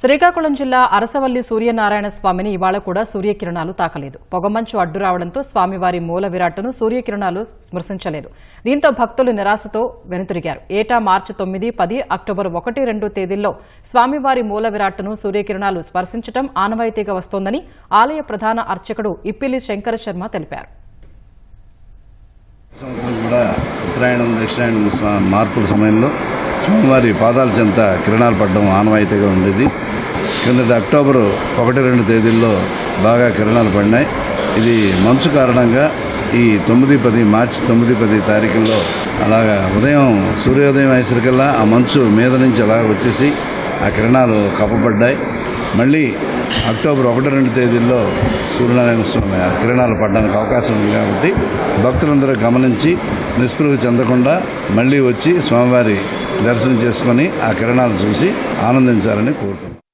శ్రీకాకుళం జిల్లా అరసవల్లి సూర్యనారాయణ స్వామిని ఇవాళ కూడా సూర్యకిరణాలు తాకలేదు. పొగమంచు అడ్డు రావడంతో స్వామివారి మూల విరాట్ను సూర్యకిరణాలు స్మర్శించలేదు దీంతో భక్తులు నిరాశతో వెనుతిరిగారు. ఏటా మార్చి తొమ్మిది పది అక్టోబర్ ఒకటి రెండు తేదీల్లో స్వామివారి మూల విరాట్ను సూర్యకిరణాలు స్పర్శించడం ఆనవాయితీగా వస్తోందని ఆలయ ప్రధాన అర్చకుడు ఇప్పిలి శంకర శర్మ తెలిపారు. సంవత్సరం కూడా ఉత్తరాయణం దక్షిణాయనం మార్పుల సమయంలో స్వామివారి పాదాల చెంత కిరణాలు పడడం ఆనవాయితీగా ఉండేది. కిందటి అక్టోబరు ఒకటి రెండు తేదీల్లో బాగా కిరణాలు పడినాయి. ఇది మంచు కారణంగా ఈ తొమ్మిది పది మార్చి తొమ్మిది పది తారీఖుల్లో అలాగా ఉదయం సూర్యోదయం అయ్యేసరికల్లా ఆ మంచు మీద నుంచి అలా వచ్చేసి ఆ కిరణాలు కప్పబడ్డాయి. మళ్ళీ అక్టోబర్ ఒకటి రెండు తేదీల్లో సూర్యనారాయణ స్వామి ఆ కిరణాలు పడడానికి అవకాశం ఉంది కాబట్టి భక్తులందరూ గమనించి నిస్పృహ చెందకుండా మళ్ళీ వచ్చి స్వామివారి దర్శనం చేసుకొని ఆ కిరణాలు చూసి ఆనందించాలని కోరుతున్నాను